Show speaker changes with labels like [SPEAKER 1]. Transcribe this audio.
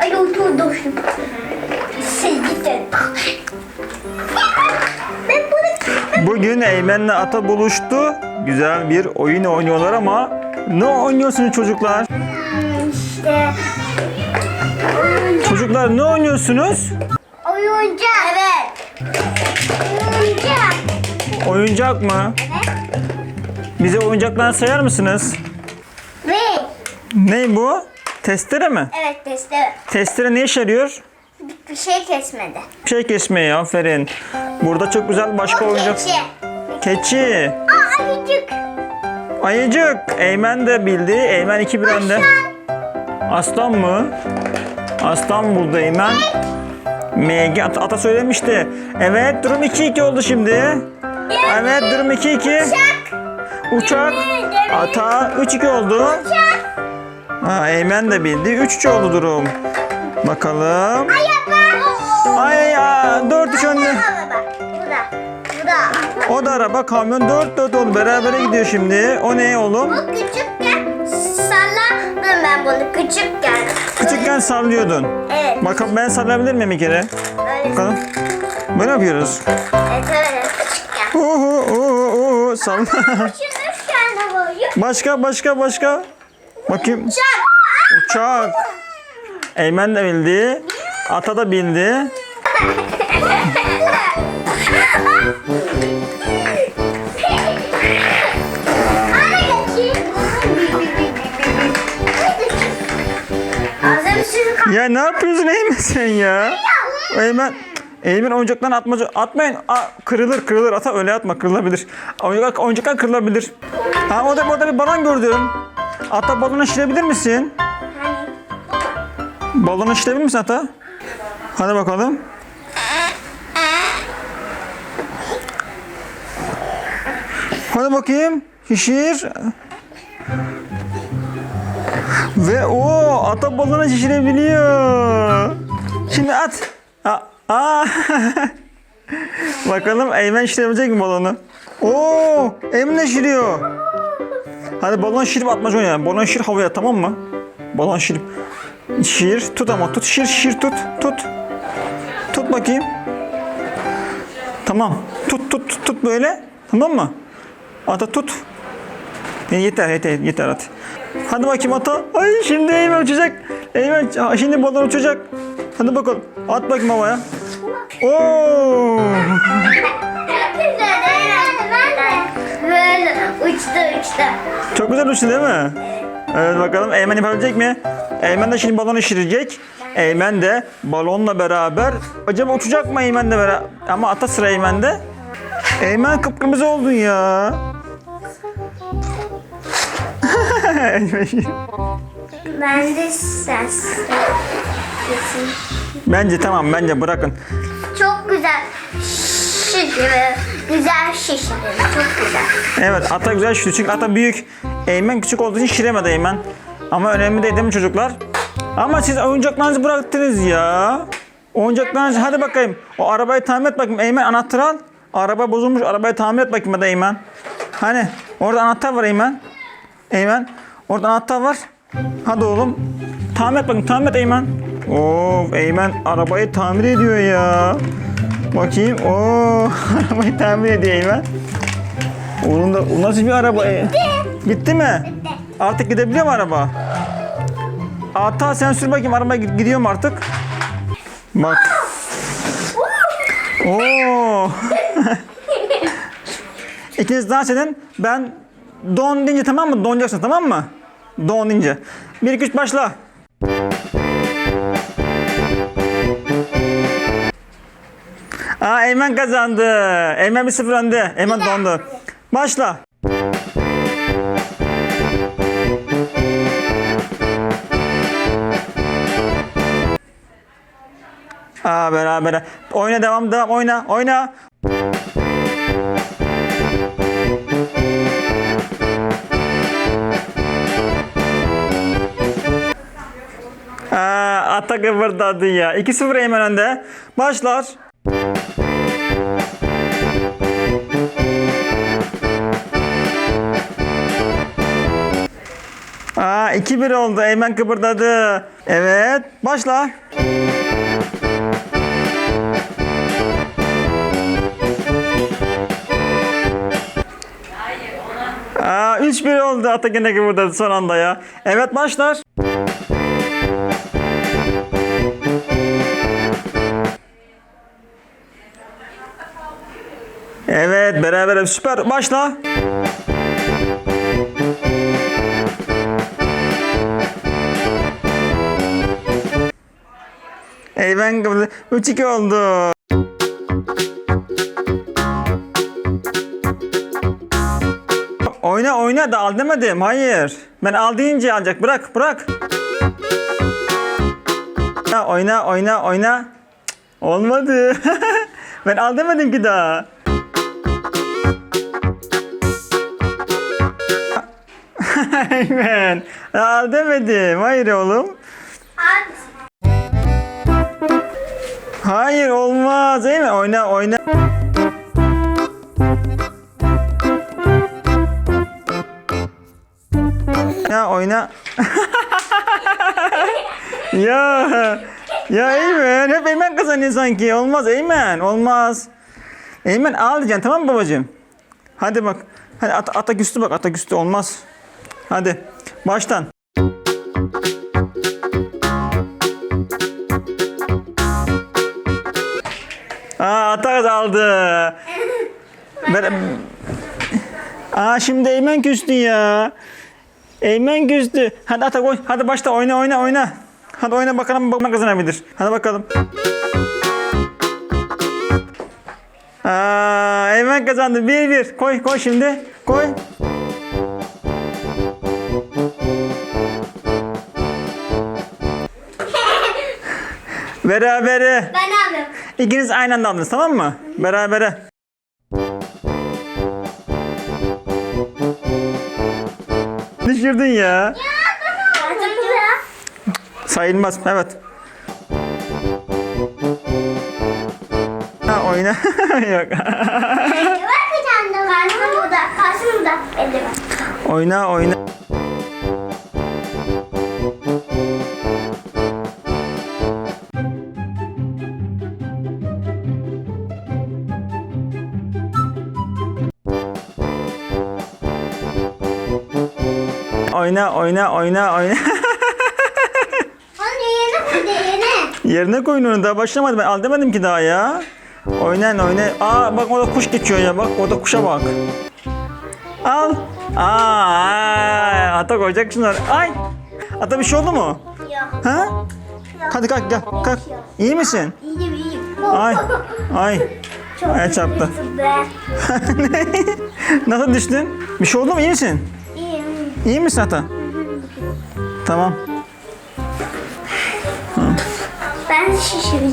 [SPEAKER 1] Ay oturdum şimdi. Bunu...
[SPEAKER 2] Bugün Eymen'le Ata buluştu. Güzel bir oyun oynuyorlar ama ne oynuyorsunuz çocuklar?
[SPEAKER 1] İşte...
[SPEAKER 2] Çocuklar ne oynuyorsunuz?
[SPEAKER 1] Oyuncak. Evet. Oyuncak.
[SPEAKER 2] Oyuncak mı?
[SPEAKER 1] Evet.
[SPEAKER 2] Bize oyuncaklar sayar mısınız?
[SPEAKER 1] Ve...
[SPEAKER 2] Ne bu? Testere mi?
[SPEAKER 1] Evet testere.
[SPEAKER 2] Testere ne işe yarıyor?
[SPEAKER 1] Bir şey kesmedi.
[SPEAKER 2] Bir şey kesmeye aferin. Burada çok güzel başka
[SPEAKER 1] O
[SPEAKER 2] oyuncak.
[SPEAKER 1] keçi.
[SPEAKER 2] Keçi.
[SPEAKER 1] Aa ayıcık.
[SPEAKER 2] Ayıcık. Eymen de bildi. Eymen 2 bir önde. Aslan mı? Aslan buldu Eymen. MG At- Ata söylemişti. Evet durum 2-2 oldu şimdi. Evet durum 2-2. Uçak. Ata 3-2 oldu. Ha, Eymen de bildi. 3-3 oldu durum. Bakalım. Ay ya 4-3 önde. O da araba kamyon 4-4 oldu. Berabere gidiyor şimdi. O ne oğlum?
[SPEAKER 1] Bu küçükken salladım ben bunu küçükken.
[SPEAKER 2] Küçükken sallıyordun.
[SPEAKER 1] Evet.
[SPEAKER 2] Bakalım ben sallayabilir miyim bir kere?
[SPEAKER 1] Öyle.
[SPEAKER 2] Bakalım. Böyle yapıyoruz.
[SPEAKER 1] Evet öyle küçükken.
[SPEAKER 2] Uhu uhu uhu salla. Başka başka başka. Bakayım.
[SPEAKER 1] Çak.
[SPEAKER 2] Uçak. Eymen de bildi. Ata da
[SPEAKER 1] kaldı.
[SPEAKER 2] Ya ne yapıyorsun Eymen sen ya? Eymen. Eymen oyuncaktan atmaca atmayın. Aa, kırılır kırılır ata öyle atma kırılabilir. Oyuncaklar, oyuncaklar kırılabilir. Ha orada orada bir balon gördüm. Ata balonu şirebilir misin? Balonu şirebilir misin ata? Hadi bakalım. Hadi bakayım. Şişir. Ve o ata balonu şişirebiliyor. Şimdi at. Aa. Aa. Bakalım Eymen şişirebilecek mi balonu? Oo, Eymen şişiriyor. Hadi balon şişirip atmaca oynayalım. Balon şişir havaya tamam mı? Balon şişirip. Şişir tut ama tut şişir şişir tut tut. Tut bakayım. Tamam. Tut tut tut, tut böyle. Tamam mı? Ata tut. E, Yeter yeter yeter hadi. Hadi bakayım ata. Ay şimdi Eymen uçacak. Eymen şimdi balon uçacak. Hadi bakalım. At bakayım havaya. Oo!
[SPEAKER 1] Güzel uçtu
[SPEAKER 2] değil mi? Evet bakalım Eymen yapabilecek mi? Eymen de şimdi balonu şişirecek. Eymen de balonla beraber acaba uçacak mı Eymen de beraber? Ama ata sıra Eymen'de. Eymen kıpkırmızı oldun ya. Eymen.
[SPEAKER 1] Ben de ses.
[SPEAKER 2] bence tamam bence bırakın.
[SPEAKER 1] Çok güzel. Şişirir. Güzel şişirir. Çok güzel.
[SPEAKER 2] Evet ata güzel şişiyor çünkü ata büyük. Eymen küçük olduğu için şişiremedi Eymen. Ama önemli değil değil mi çocuklar? Ama siz oyuncaklarınızı bıraktınız ya. Oyuncaklarınızı hadi bakayım. O arabayı tamir et bakayım. Eymen anahtarı al. Araba bozulmuş. Arabayı tamir et bakayım hadi Eymen. Hani orada anahtar var Eymen. Eymen. Orada anahtar var. Hadi oğlum. Tamir et bakayım. Tamir et Eymen. Of Eymen arabayı tamir ediyor ya. Bakayım. Oo arabayı tamir ediyor Eymen. Onun da nasıl bir araba? Bitti. Bitti mi? Bitti. Artık gidebiliyor mu araba? Ata sen sür bakayım araba gi- gidiyor mu artık? Bak. Oo. İkiniz dans edin. Ben don deyince tamam mı? Donacaksın tamam mı? Don deyince. 1 2 3 başla. Aa Eymen kazandı. Eymen 1-0 önde. Eymen dondu. Başla. Aa beraber. Oyna devam devam oyna oyna. Aa, ata kıvırdadı ya. 2-0 Eymen önde. Başlar. Aa 2-1 oldu. Eymen kıpırdadı. Evet. Başla. 3-1 oldu. Ata gene kıpırdadı son anda ya. Evet başlar. Evet beraber süper. Başla. Kıpırdadı. 3-2 oldu. Oyna da al demedim. Hayır. Ben al deyince alacak. Bırak bırak. Ha, oyna oyna oyna. Cık, Olmadı. ben al demedim ki daha. Eymen. Al demedim. Hayır oğlum. Hayır olmaz. Değil mi? Oyna oyna. Ya oyna. ya. Ya Eymen. Hep Eymen kazanıyor sanki. Olmaz Eymen. Olmaz. Eymen al diyeceksin tamam mı babacığım? Hadi bak. Hadi at, ata güstü bak. Ata güstü olmaz. Hadi. Baştan. Aa ata aldı. Ben... Aa şimdi Eymen küstü ya. Eymen küstü. Hadi ata koy. Hadi başla oyna oyna oyna. Hadi oyna bakalım bakma kazanabilir. Hadi bakalım. Aa, Eymen kazandı. 1-1. Koy koy şimdi. Koy. Berabere.
[SPEAKER 1] Ben aldım.
[SPEAKER 2] İkiniz aynı anda aldınız tamam mı? Berabere. Düşürdün ya. Sayılmaz. Evet. Ha oyna. Yok.
[SPEAKER 1] Var kazandım. Karşım burada. Karşım burada. Elde var.
[SPEAKER 2] oyna oyna. Oyna oyna oyna oyna.
[SPEAKER 1] Onu yerine koy yerine.
[SPEAKER 2] Yerine koyun onu daha başlamadı ben al demedim ki daha ya. Oynayın oyna. Aa bak orada kuş geçiyor ya bak orada kuşa bak. Al. Aa, ata koyacak şunlar. Ay. Ata bir şey oldu mu?
[SPEAKER 1] Yok.
[SPEAKER 2] Ha? Hadi kalk gel kalk. İyi misin?
[SPEAKER 1] İyiyim iyiyim.
[SPEAKER 2] Ay. Ay.
[SPEAKER 1] Çok
[SPEAKER 2] Ay çarptı.
[SPEAKER 1] üzüldüm Be.
[SPEAKER 2] Nasıl düştün? Bir şey oldu mu? İyi misin? İyi misin ata? Tamam.
[SPEAKER 1] Ben şişireceğim.